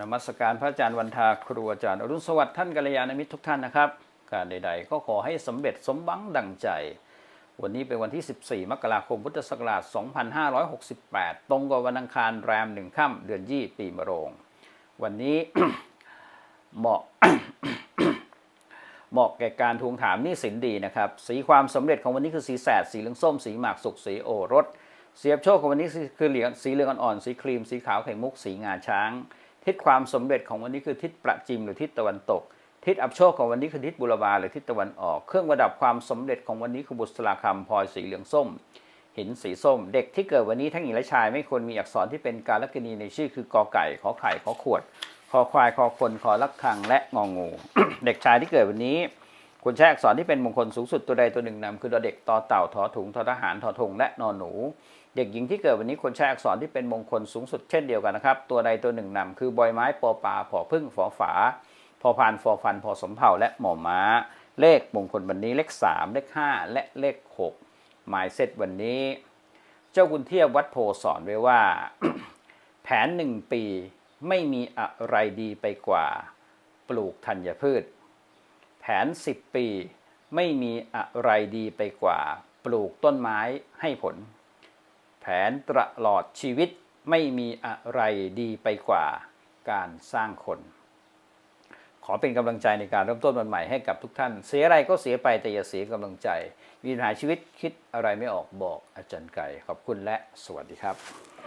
นมัสการพระอาจารย์วันทาครูอาจารย์อรุณสวัสดิ์ท่านกัลยาณมิตรทุกท่านนะครับ การใด ๆ ก็ขอให้สำเร็จสมหวังดังใจ วันนี้เป็นวันที่ 14 มกราคมพุทธศักราช 2568 ตรงกับวันอังคารแรมหนึ่งค่ำเดือนยี่ปีมะโรง วันนี้เหมาะเหมาะแก่การทวงถามนี้สินดีนะครับ สีความสำเร็จของวันนี้คือสีแสด สีเหลืองส้ม สีหมากสุก สีโอรส เสียบโชคของวันนี้คือเหลืองสีเหลืองอ่อนๆ สีครีม สีขาวไข่มุก สีงาช้าง ทิศความสมเร็จของวันนี้คือทิศประจิมหรือทิศตะวันตก ทิศอับโชคของวันนี้คือทิศบุรบาหรือทิศตะวันออก เครื่องประดับความสำเร็จของวันนี้คือบุษราคำพลอยสีเหลืองส้ม หินสีส้ม เด็กที่เกิดวันนี้ทั้งหญิงและชายไม่ควรมีอักษรที่เป็นการลกินีในชื่อคือกอไก่ขอไข่ขอขวด คอควายคอคนคอลักคังและงองู เด็กชายที่เกิดวันนี้ ควรใช้อักษรที่เป็นมงคลสูงสุดตัวใดตัวหนึ่งนำคือดอเด็กต่อเต่าทอถุงทอทหารทอทงและนอหนู เด็กหญิงที่เกิดวันนี้ควรใช้อักษรที่เป็นมงคลสูงสุดเช่นเดียวกันนะครับ ตัวใดตัวหนึ่งนำคือบอยไม้ปอปลาผอพึ่งฝอฝาพอพานฟอฟันพอสมเผาและหมอม้า เลขมงคลวันนี้เลข 3 เลข 5 และเลข 6 หมายเซตวันนี้ เจ้าคุณเทียบวัดโพสอนไว้ว่า แผนหนึ่งปีไม่มีอะไรดีไปกว่า ปลูกธัญพืช แผน 10 ปี ไม่มีอะไรดีไปกว่า ปลูกต้นไม้ให้ผล แผนตลอดชีวิตไม่มีอะไรดีไปกว่า การสร้างคน ขอเป็นกำลังใจในการเริ่มต้นวันใหม่ให้กับทุกท่าน เสียอะไรก็เสียไปแต่อย่าเสียกำลังใจ มีปัญหาชีวิตคิดอะไรไม่ออกบอกอาจารย์ไก่ ขอบคุณและสวัสดีครับ